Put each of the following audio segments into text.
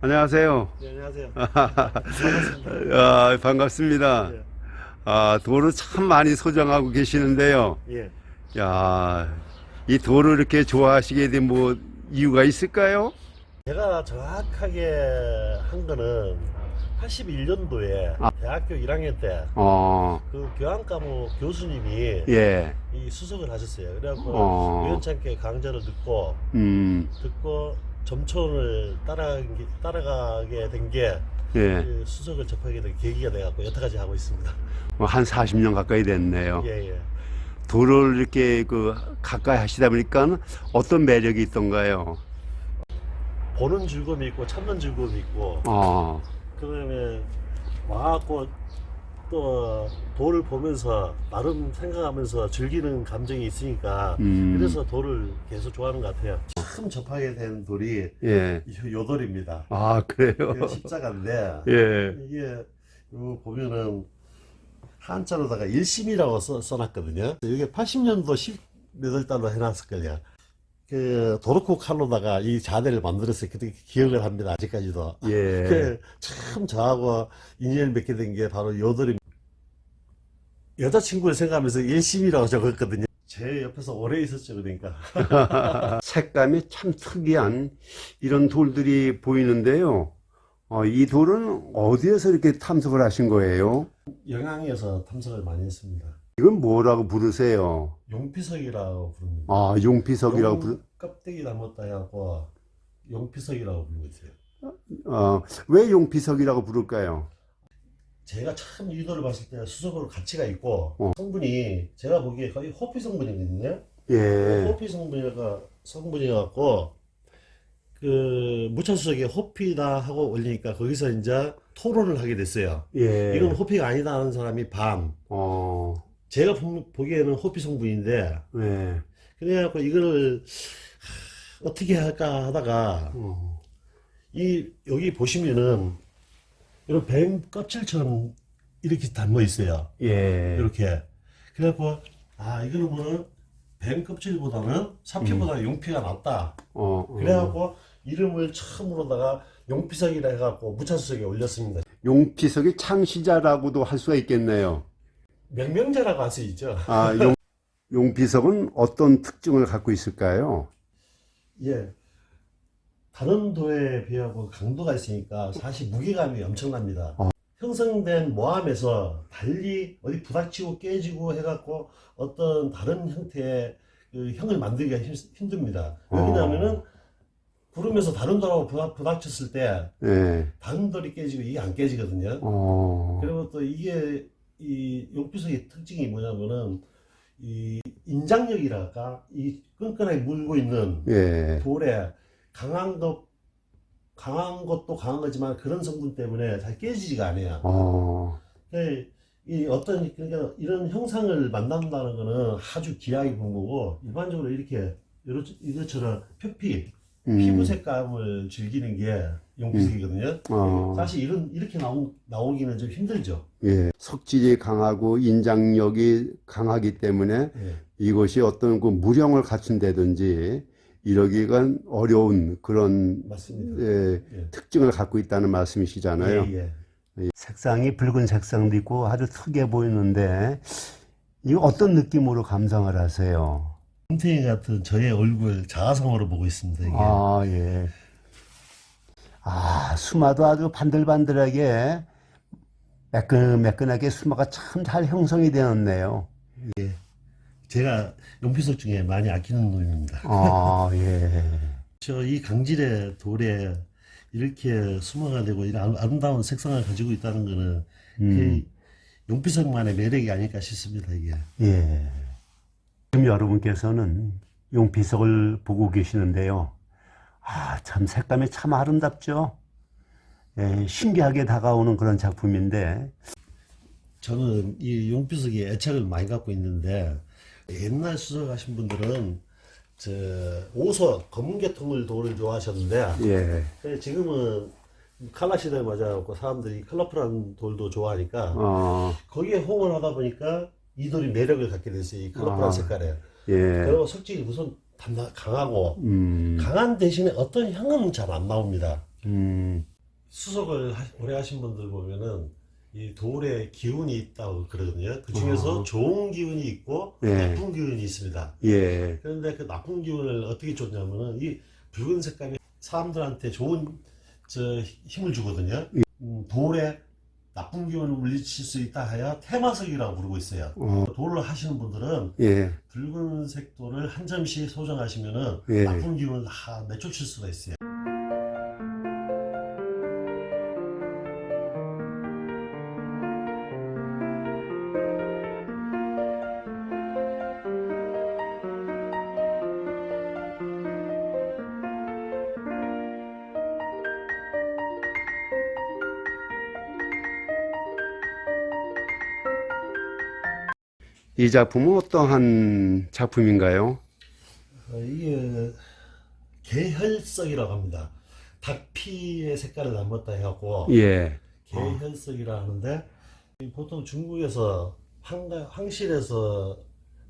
안녕하세요. 네, 안녕하세요. 반갑습니다. 아, 반갑습니다. 예. 아, 돌을 참 많이 소장하고 계시는데요. 예. 야, 이 돌을 이렇게 좋아하시게 된 뭐 이유가 있을까요? 제가 정확하게 한 거는 81년도에 아. 대학교 1학년 때 그 어, 교환 과목 교수님이 예, 이 수석을 하셨어요. 그래갖고 어. 우연찮게 강좌를 듣고 음, 듣고 점촌을 따라가게, 따라가게 된 게 예, 그 수석을 접하게 된 계기가 돼갖고 여태까지 하고 있습니다. 뭐 한 40년 가까이 됐네요. 예, 예. 돌을 이렇게 그 가까이 하시다 보니까 어떤 매력이 있던가요? 보는 즐거움이 있고 찾는 즐거움이 있고 어, 그다음에 와갖고 또 돌을 보면서 나름 생각하면서 즐기는 감정이 있으니까 음. 그래서 돌을 계속 좋아하는 것 같아요. 처음 접하게 된 돌이 예. 요- 요 돌입니다. 아, 그래요? 십자가인데 예. 이게 요 보면은 한자로다가 일심이라고 써, 써놨거든요. 이게 80년도 10몇 달로 해놨었거든요. 그 도르코 칼로다가 이 자대를 만들었어요. 그때 기억을 합니다. 아직까지도. 예. 그 참 저하고 인연을 맺게 된 게 바로 요들입니다. 여자친구를 생각하면서 일심이라고 적었거든요. 제 옆에서 오래 있었죠, 그러니까. 색감이 참 특이한 이런 돌들이 보이는데요. 어, 이 돌은 어디에서 이렇게 탐색을 하신 거예요? 영양에서 탐색을 많이 했습니다. 이건 뭐라고 부르세요? 용피석이라고 부릅니다. 아, 용피석이라고 용 부르, 껍데기 닮았다 해갖고 용피석이라고 부르고 있어요. 어, 왜 용피석이라고 부를까요? 제가 참 이도를 봤을 때 수석으로 가치가 있고 어. 성분이 제가 보기에 거의 호피 성분이거든요. 예. 호피 성분이가 성분이 갖고 그 무차수석에 호피다 하고 올리니까 거기서 이제 토론을 하게 됐어요. 예. 이건 호피가 아니다 하는 사람이 반. 어, 제가 보- 보기에는 호피 성분인데 예. 그래갖고 이거를 하, 어떻게 할까 하다가 어, 이 여기 보시면은 이런 뱀 껍질처럼 이렇게 닮아 있어요. 예. 이렇게. 그래갖고 아 이거는 뭐는 뱀 껍질보다는 사피보다 용피가 낫다. 어, 어. 그래갖고 이름을 처음으로다가 용피석이라 해갖고 무차수석에 올렸습니다. 용피석의 창시자라고도 할 수가 있겠네요. 명명자라고 할 수 있죠. 아, 용, 용피석은 어떤 특징을 갖고 있을까요? 예. 다른 도에 비하고 강도가 있으니까 사실 무게감이 엄청납니다. 어. 형성된 모함에서 달리 어디 부닥치고 깨지고 해갖고 어떤 다른 형태의 그 형을 만들기가 힘, 힘듭니다. 어. 왜냐하면은 구르면서 다른 돌하고 부닥, 부닥쳤을 때 예. 다른 돌이 깨지고 이게 안 깨지거든요. 어, 그리고 또 이게 이 용피석의 특징이 뭐냐면은 이 인장력이랄까 이 끈끈하게 물고 있는 예. 돌에 강한 것 강한 것도 강한 거지만 그런 성분 때문에 잘 깨지지가 않아요. 어, 그이 어떤 그러니까 이런 형상을 만난다는 거는 아주 귀하게 본 거고 일반적으로 이렇게 이렇- 이것처럼 표피 음. 피부 색감을 즐기는 게 용피색이거든요. 어. 사실 이런 이렇게 나오, 나오기는 좀 힘들죠. 예. 석질이 강하고 인장력이 강하기 때문에 예. 이것이 어떤 그 무령을 갖춘다든지 이러기가 어려운 그런. 예, 예. 특징을 갖고 있다는 말씀이시잖아요. 예, 예. 이 색상이 붉은 색상도 있고 아주 특이해 보이는데 이거 어떤 느낌으로 감상을 하세요? 곰탱이 같은 저의 얼굴 자아성으로 보고 있습니다. 이게. 아, 예. 아, 수마도 아주 반들반들하게 매끈매끈하게 수마가 참 잘 형성이 되었네요. 제가 용피석 중에 많이 아끼는 놈입니다. 아, 예. 저 이 강질의 돌에 이렇게 수마가 되고 이런 아름다운 색상을 가지고 있다는 거는 음. 그 용피석만의 매력이 아닐까 싶습니다. 이게. 예. 지금 여러분께서는 용피석을 보고 계시는데요. 아, 참 색감이 참 아름답죠? 예, 신기하게 다가오는 그런 작품인데, 저는 이 용피석에 애착을 많이 갖고 있는데 옛날 수석하신 분들은 저 오석 검은 계통을 돌을 좋아하셨는데 예. 근데 지금은 칼라 시대에 맞아갖고 사람들이 컬러풀한 돌도 좋아하니까 어, 거기에 호응을 하다 보니까 이 돌이 매력을 갖게 됐어요. 이 컬러풀한 아. 색깔에. 예. 그리고 석질이 우선 단단, 강하고 음, 강한 대신에 어떤 향은 잘 안 나옵니다. 음, 수석을 하- 오래 하신 분들 보면은 이 돌에 기운이 있다고 그러거든요. 그 중에서 어. 좋은 기운이 있고 예. 나쁜 기운이 있습니다. 예. 그런데 그 나쁜 기운을 어떻게 줬냐면은 이 붉은 색감이 사람들한테 좋은 저 힘을 주거든요. 음, 돌에 나쁜 기운을 물리칠 수 있다 하여 테마석이라고 부르고 있어요. 어, 돌을 하시는 분들은 예. 붉은색 돌을 한 점씩 소장하시면은 예. 나쁜 기운을 다 내쫓을 수가 있어요. 이 작품은 어떠한 작품인가요? 어, 이게 개혈석이라고 합니다. 닭피의 색깔을 담았다 해갖고 예. 개혈석이라 하는데 이 보통 중국에서 황, 황실에서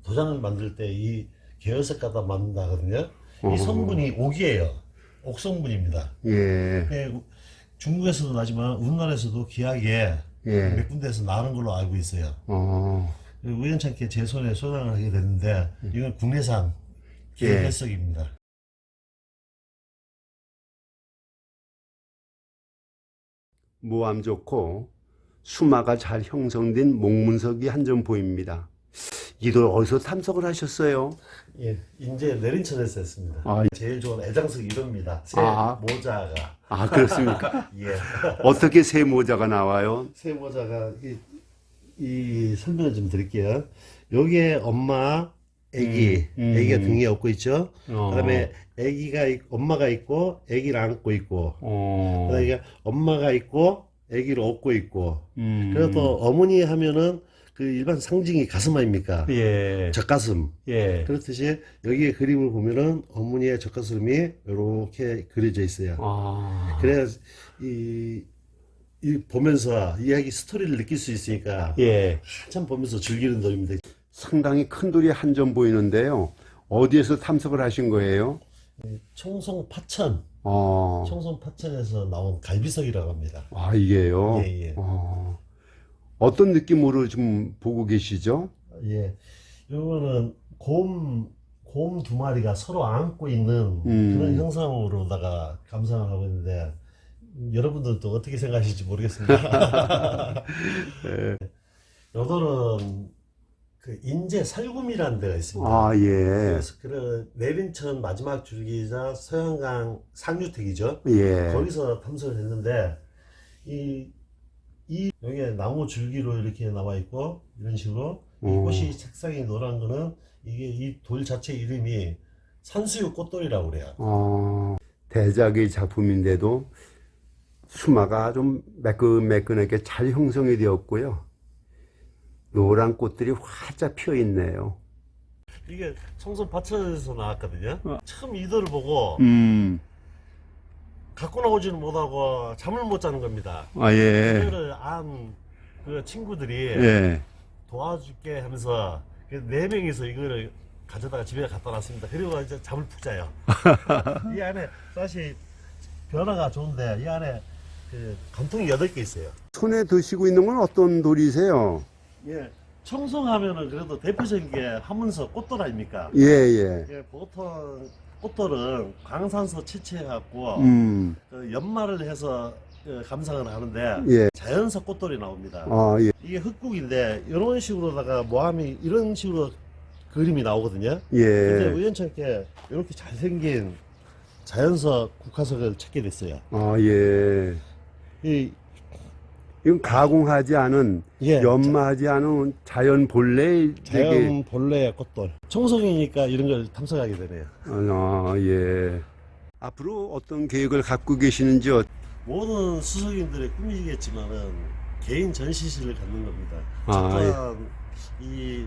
도장을 만들 때이 개혈석 갖다 만든다 하거든요. 어. 이 성분이 옥이에요. 옥성분입니다. 예. 예, 중국에서도 나지만 우리나라에서도 귀하게 예. 몇 군데에서 나는 걸로 알고 있어요. 어. 우연찮게 제 손에 소장을 하게 됐는데 이건 국내산 예. 개혈석입니다. 모암 좋고 수마가 잘 형성된 목문석이 한 점 보입니다. 이돌 어디서 탐석을 하셨어요? 예, 인제 내린천에서 했습니다. 아, 제일 좋은 애장석 이름입니다. 새 아. 모자가 아, 그렇습니까? 예, 어떻게 새 모자가 나와요? 새 모자가 이, 이 설명을 좀 드릴게요. 요게 엄마, 아기, 음, 음. 아기가 등에 업고 있죠. 어. 그다음에 아기가 있- 엄마가 있고 아기를 안고 있고, 어. 그다음에 이게 엄마가 있고 아기를 업고 있고. 음. 그리고 또 어머니 하면은 그 일반 상징이 가슴 아닙니까? 예. 젖가슴. 예. 그렇듯이 여기에 그림을 보면은 어머니의 젖가슴이 이렇게 그려져 있어요. 아. 그래야 이, 이 보면서 이야기 스토리를 느낄 수 있으니까 예. 한참 보면서 즐기는 돌입니다. 상당히 큰 돌이 한 점 보이는데요. 어디에서 탐석을 하신 거예요? 청송 파천, 어. 청송 파천에서 나온 갈비석이라고 합니다. 아, 이게요? 예, 예. 어. 어떤 느낌으로 좀 보고 계시죠? 예, 요거는 곰, 곰 두 마리가 서로 안고 있는 음. 그런 형상으로다가 감상을 하고 있는데 여러분들도 어떻게 생각하실지 모르겠습니다. 예. 요거는 그 인제 살구미라는 데가 있습니다. 아, 예. 그래서 그 내린천 마지막 줄기자 서양강 상류택이죠. 예. 거기서 탐색을 했는데 이, 이 여기에 나무 줄기로 이렇게 나와 있고 이런 식으로 이 오. 꽃이 색상이 노란 거는 이게 이 돌 자체 이름이 산수유 꽃돌이라고 그래요. 어, 대작의 작품인데도 수마가 좀 매끈매끈하게 잘 형성이 되었고요. 노란 꽃들이 활짝 피어 있네요. 이게 청송 파천에서 나왔거든요. 처음 이 돌을 보고 음, 갖고 나오지는 못하고 잠을 못 자는 겁니다. 아, 예. 이거를 안그 친구들이 예. 도와줄게 하면서 그네 명이서 이거를 가져다가 집에 갖다 놨습니다. 그리고 이제 잠을 푹 자요. 이 안에 사실 변화가 좋은데 이 안에 그 간통이 8개 있어요. 손에 드시고 있는 건 어떤 돌이세요? 예. 청송하면은 그래도 대표적인 게 하문서 꽃돌 아닙니까? 예, 예. 예, 보통 꽃돌은 광산소 채취해갖고 음, 그 연말을 해서 그 감상을 하는데 예. 자연석 꽃돌이 나옵니다. 아, 예. 이게 흙국인데 이런 식으로다가 모함이 이런 식으로 그림이 나오거든요. 근데 예. 우연찮게 이렇게 잘생긴 자연석 국화석을 찾게 됐어요. 아, 예. 이 이건 가공하지 않은, 예, 연마하지 않은 자연 본래 자연 본래의 꽃돌. 청송이니까 이런 걸 탐색하게 되네요. 아, 예. 앞으로 어떤 계획을 갖고 계시는지요? 모든 수석인들의 꿈이겠지만은 개인 전시실을 갖는 겁니다. 아, 저 또한 이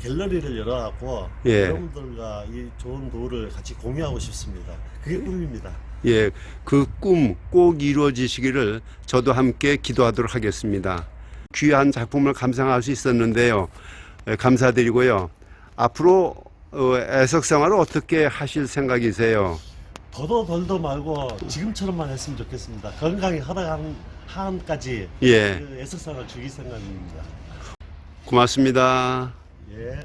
갤러리를 열어갖고 예. 여러분들과 이 좋은 도를 같이 공유하고 싶습니다. 그게 꿈입니다. 예, 그 꿈 꼭 이루어지시기를 저도 함께 기도하도록 하겠습니다. 귀한 작품을 감상할 수 있었는데요. 예, 감사드리고요. 앞으로 어, 애석 생활을 어떻게 하실 생각이세요? 더도 덜도 말고 지금처럼만 했으면 좋겠습니다. 건강히 허락하는 한까지 예. 그 애석상을 죽일 생각입니다. 고맙습니다. 예.